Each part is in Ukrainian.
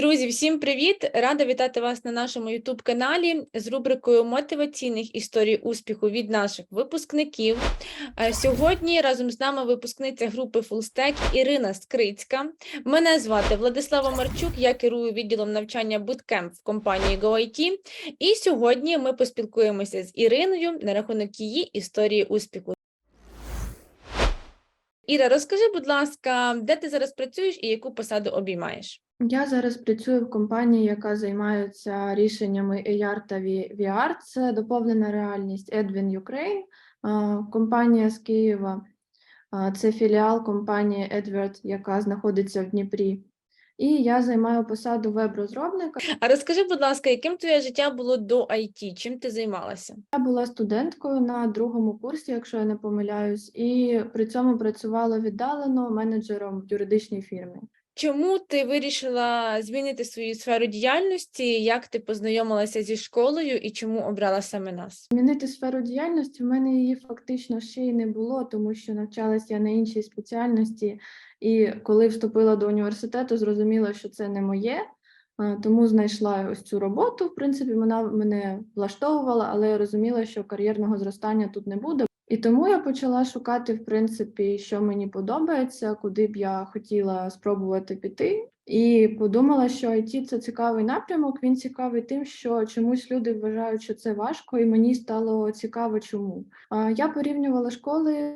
Друзі, всім привіт! Рада вітати вас на нашому youtube каналі з рубрикою мотиваційних історій успіху від наших випускників. Е, Сьогодні разом з нами випускниця групи Fullstack Ірина Скрицька. Мене звати Владислава Марчук, я керую відділом навчання Bootcamp в компанії GoIT. І сьогодні ми поспілкуємося з Іриною на рахунок її історії успіху. Іра, розкажи, будь ласка, де ти зараз працюєш і яку посаду обіймаєш? Я зараз працюю в компанії, яка займається рішеннями AR та VR. Це доповнена реальність Edwin Ukraine, компанія з Києва. Це філіал компанії Edward, яка знаходиться в Дніпрі. І я займаю посаду веб-розробника. А розкажи, будь ласка, яким твоє життя було до IT? Чим ти займалася? Я була студенткою на другому курсі, якщо я не помиляюсь, і при цьому працювала віддалено менеджером в юридичній фірмі. Чому ти вирішила змінити свою сферу діяльності? Як ти познайомилася зі школою і чому обрала саме нас? Змінити сферу діяльності в мене її фактично ще й не було, тому що навчалась я на іншій спеціальності, і коли вступила до університету, зрозуміла, що це не моє. Тому знайшла ось цю роботу. В принципі, вона мене влаштовувала, але я розуміла, що кар'єрного зростання тут не буде. І тому я почала шукати, в принципі, що мені подобається, куди б я хотіла спробувати піти. І подумала, що IT – це цікавий напрямок. Він цікавий тим, що чомусь люди вважають, що це важко, і мені стало цікаво, чому. Я порівнювала школи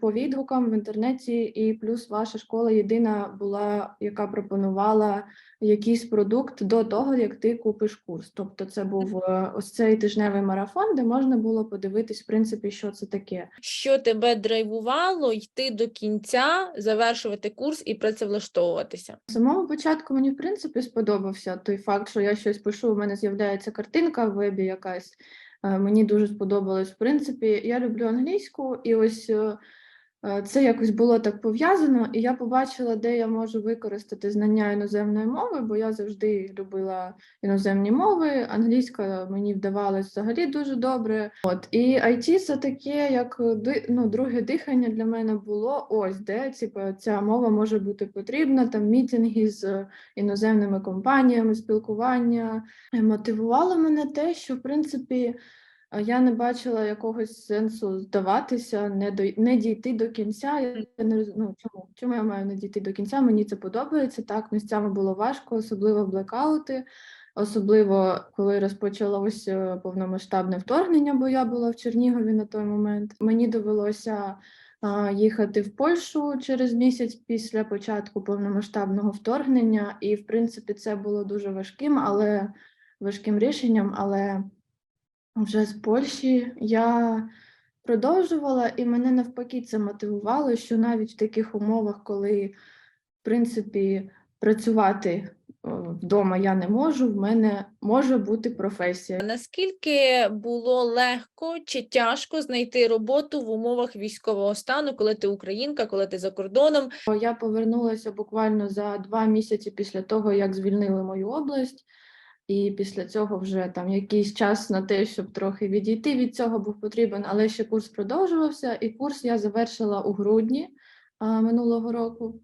по відгукам в інтернеті, і плюс ваша школа єдина була, яка пропонувала якийсь продукт до того, як ти купиш курс. Тобто, це був е, ось цей тижневий марафон, де можна було подивитись, в принципі, що це таке. Що тебе драйвувало йти до кінця, завершувати курс і працевлаштовуватися? З самого початку мені в принципі сподобався той факт, що я щось пишу, у мене з'являється картинка в вебі якась. Е, Мені дуже сподобалось. В принципі, я люблю англійську, і ось е, це якось було так пов'язано, і я побачила, де я можу використати знання іноземної мови, бо я завжди любила іноземні мови. Англійська мені вдавалась взагалі дуже добре. От і IT це таке, як ди- ну, друге дихання для мене було. Ось де типу, ця мова може бути потрібна. Там мітинги з іноземними компаніями, спілкування. Е, Мотивувало мене те, що в принципі. Е, Я не бачила якогось сенсу здаватися, не до не дійти до кінця. Я не ну, чому? Чому я маю не дійти до кінця? Мені це подобається. Так, місцями було важко, особливо блекаути, особливо коли розпочалося повномасштабне вторгнення, бо я була в Чернігові на той момент. Мені довелося їхати в Польщу через місяць після початку повномасштабного вторгнення, і в принципі це було дуже важким, але важким рішенням. Але вже з Польщі я продовжувала, і мене навпаки це мотивувало, що навіть в таких умовах, коли в принципі працювати вдома я не можу, в мене може бути професія. Наскільки було легко чи тяжко знайти роботу в умовах військового стану, коли ти українка, коли ти за кордоном? Я повернулася буквально за два місяці після того, як звільнили мою область. І після цього вже там якийсь час на те, щоб трохи відійти від цього був потрібен, але ще курс продовжувався, і курс я завершила у грудні а, минулого року.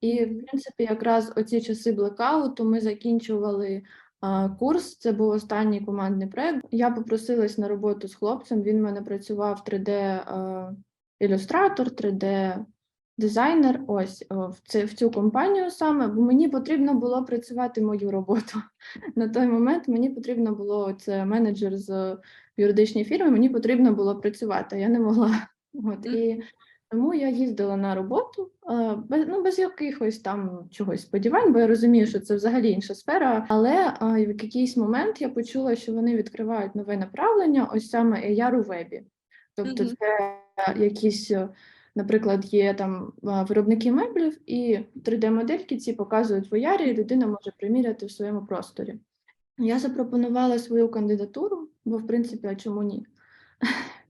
І, в принципі, якраз оці часи блекауту ми закінчували а, курс. Це був останній командний проект. Я попросилась на роботу з хлопцем. Він в мене працював 3D-ілюстратор, 3D дизайнер. Ось в це в цю компанію саме, бо мені потрібно було працювати мою роботу. На той момент мені потрібно було це менеджер з юридичної фірми. Мені потрібно було працювати. Я не могла. От і тому я їздила на роботу е, без ну без якихось там чогось сподівань, бо я розумію, що це взагалі інша сфера. Але е, в якийсь момент я почула, що вони відкривають нове направлення, ось саме AR у вебі. Тобто, це якісь, е, наприклад, є там виробники меблів, і 3D-модельки ці показують в VR, і людина може приміряти в своєму просторі. Я запропонувала свою кандидатуру, бо в принципі, а чому ні?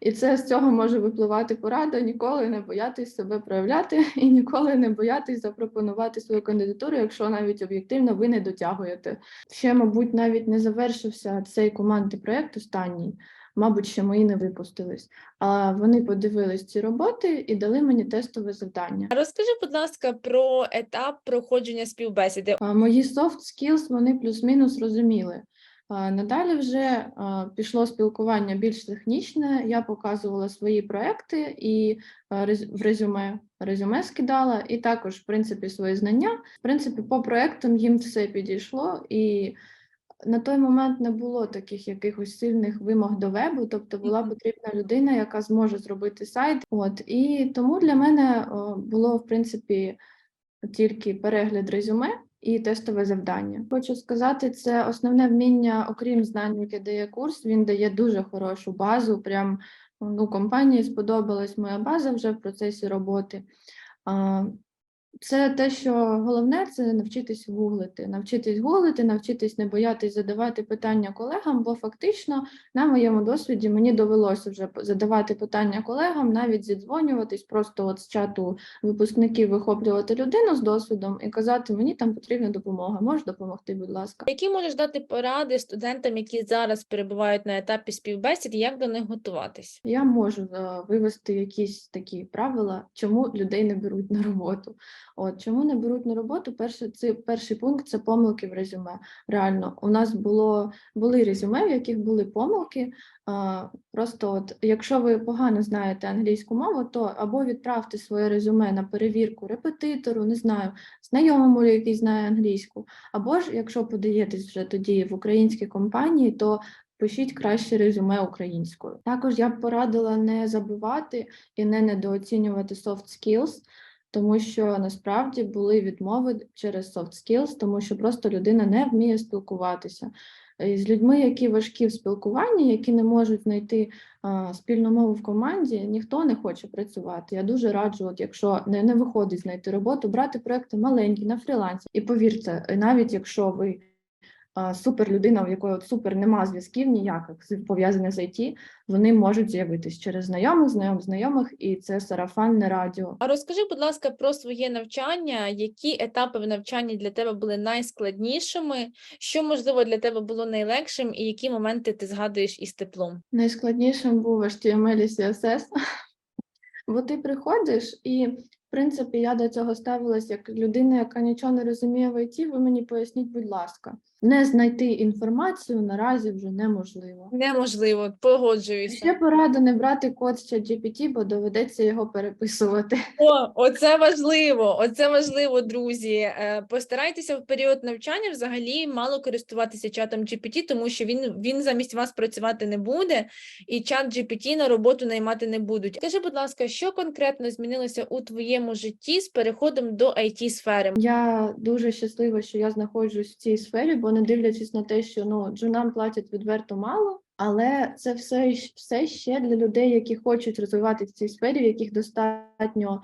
І це з цього може випливати порада ніколи не боятись себе проявляти і ніколи не боятись запропонувати свою кандидатуру, якщо навіть об'єктивно ви не дотягуєте. Ще, мабуть, навіть не завершився цей командний проєкт останній. Мабуть, ще мої не випустились. А вони подивились ці роботи і дали мені тестове завдання. Розкажи, будь ласка, про етап проходження співбесіди. А, Мої soft skills вони плюс-мінус розуміли. Надалі вже пішло спілкування більш технічне. Я показувала свої проекти і в резюме, резюме скидала, і також, в принципі, свої знання. В принципі, по проектам їм все підійшло, і на той момент не було таких якихось сильних вимог до вебу, тобто була потрібна людина, яка зможе зробити сайт. От і тому для мене було в принципі тільки перегляд резюме і тестове завдання. Хочу сказати, це основне вміння, окрім знань, яке дає курс. Він дає дуже хорошу базу. Прям ну, компанії сподобалась моя база вже в процесі роботи. Це те, що головне, це навчитись гуглити, навчитись гуглити, навчитись не боятись задавати питання колегам, бо фактично на моєму досвіді мені довелося вже задавати питання колегам, навіть зідзвонюватись, просто от з чату випускників вихоплювати людину з досвідом і казати, мені там потрібна допомога, можеш допомогти, будь ласка. Які можеш дати поради студентам, які зараз перебувають на етапі співбесід, як до них готуватись? Я можу е, вивести якісь такі правила, чому людей не беруть на роботу. От чому не беруть на роботу? Перше, це перший пункт це помилки в резюме. Реально, у нас було були резюме, в яких були помилки. А, просто, от, якщо ви погано знаєте англійську мову, то або відправте своє резюме на перевірку репетитору, не знаю, знайомому, який знає англійську, або ж якщо подаєтесь вже тоді в українські компанії, то пишіть краще резюме українською. Також я б порадила не забувати і не недооцінювати soft skills, тому що насправді були відмови через soft skills, тому що просто людина не вміє спілкуватися. І з людьми, які важкі в спілкуванні, які не можуть знайти а, спільну мову в команді, ніхто не хоче працювати. Я дуже раджу, от якщо не, не виходить знайти роботу, брати проекти маленькі на фрілансі. І повірте, навіть якщо ви супер людина, в якої от супер нема зв'язків ніяких пов'язаних з IT, вони можуть з'явитись через знайомих, знайомих, знайомих, і це сарафанне радіо. А розкажи, будь ласка, про своє навчання, які етапи в навчанні для тебе були найскладнішими, що можливо для тебе було найлегшим, і які моменти ти згадуєш із теплом? Найскладнішим був HTML і CSS, бо ти приходиш і. В принципі, я до цього ставилась як людина, яка нічого не розуміє в ІТ, ви мені поясніть, будь ласка, не знайти інформацію наразі вже неможливо. Неможливо, погоджуюся. Ще порада не брати код з ChatGPT, бо доведеться його переписувати. О, оце важливо, оце важливо, друзі. Е, Постарайтеся в період навчання взагалі мало користуватися чатом GPT, тому що він, він замість вас працювати не буде, і чат GPT на роботу наймати не будуть. Скажи, будь ласка, що конкретно змінилося у твоєму житті з переходом до it сфери? Я дуже щаслива, що я знаходжусь в цій сфері, бо не дивлячись на те, що ну джунам платять відверто мало, але це все, все ще для людей, які хочуть розвиватися в цій сфері, в яких достатньо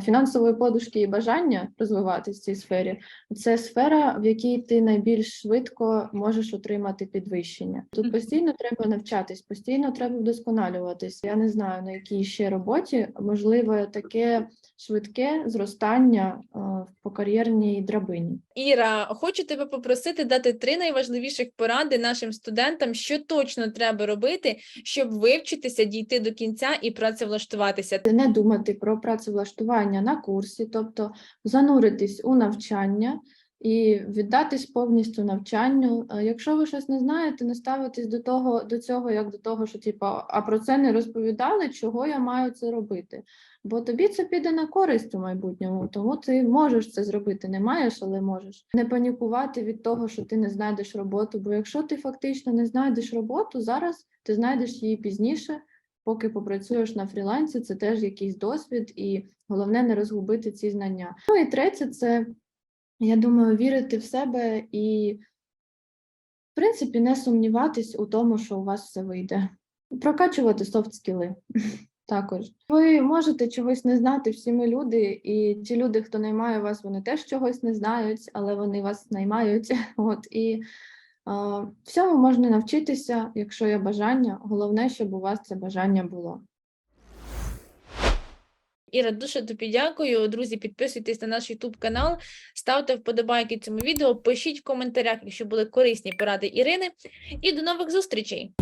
фінансової подушки і бажання розвиватися в цій сфері. Це сфера, в якій ти найбільш швидко можеш отримати підвищення. Тут постійно треба навчатись, постійно треба вдосконалюватись. Я не знаю на якій ще роботі можливе таке швидке зростання по кар'єрній драбині. Іра, хочу тебе попросити дати три найважливіших поради нашим студентам, що точно треба робити, щоб вивчитися, дійти до кінця і працевлаштуватися. Не думати про працевлаштування на курсі, тобто зануритись у навчання і віддатись повністю навчанню. Е, Якщо ви щось не знаєте, не ставитись до того до цього, як до того, що типу, а про це не розповідали, чого я маю це робити. Бо тобі це піде на користь у майбутньому, тому ти можеш це зробити. Не маєш, але можеш. Не панікувати від того, що ти не знайдеш роботу. Бо якщо ти фактично не знайдеш роботу, зараз ти знайдеш її пізніше. Поки попрацюєш на фрілансі, це теж якийсь досвід, і головне не розгубити ці знання. Ну і третє, це я думаю, вірити в себе і, в принципі, не сумніватись у тому, що у вас все вийде. Прокачувати софт-скіли також. Ви можете чогось не знати, всі ми люди, і ті люди, хто наймає вас, вони теж чогось не знають, але вони вас наймають. От і всьому можна навчитися, якщо є бажання. Головне, щоб у вас це бажання було. Іра, дуже тобі дякую. Друзі, підписуйтесь на наш YouTube канал, ставте вподобайки цьому відео, пишіть в коментарях, якщо були корисні поради Ірини. І до нових зустрічей!